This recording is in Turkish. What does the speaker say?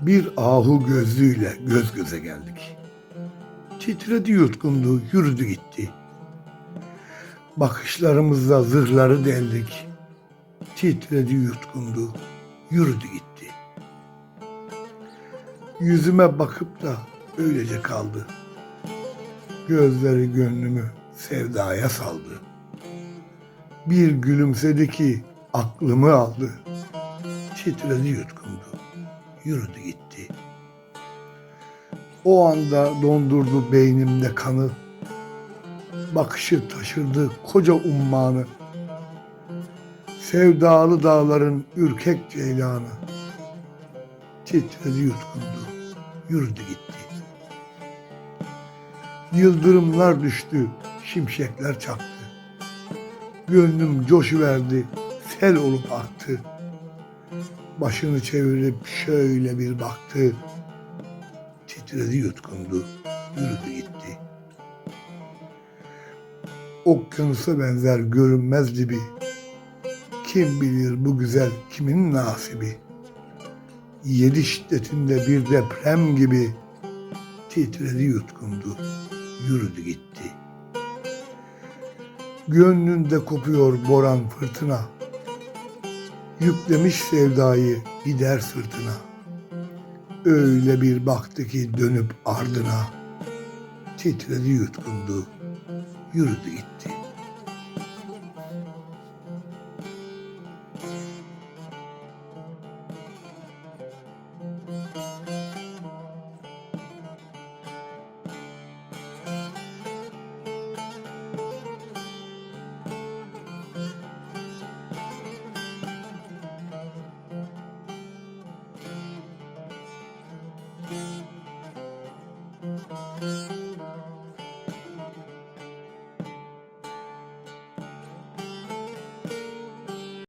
Bir ahu gözlüyle göz göze geldik. Titredi yutkundu, yürüdü gitti. Bakışlarımızla zırhları deldik. Titredi yutkundu, yürüdü gitti. Yüzüme bakıp da öylece kaldı. Gözleri gönlümü sevdaya saldı. Bir gülümsedi ki aklımı aldı. Titredi yutkundu, yürüdü gitti. O anda dondurdu beynimde kanı. Bakışı taşırdı koca ummanı. Sevdalı dağların ürkek ceylanı. Titredi yutkundu, yürüdü gitti. Yıldırımlar düştü, şimşekler çaktı. Gönlüm coşuverdi, sel olup aktı. Başını çevirip şöyle bir baktı. Titredi yutkundu, yürüdü gitti. Okyanusa benzer görünmez dibi. Kim bilir bu güzel kimin nasibi. Yedi şiddetinde bir deprem gibi titredi yutkundu, yürüdü gitti. Gönlünde kopuyor boran fırtına. Yüklemiş sevdayı gider sırtına. Öyle bir baktı ki dönüp ardına. Titredi yutkundu, yürüdü gitti. Música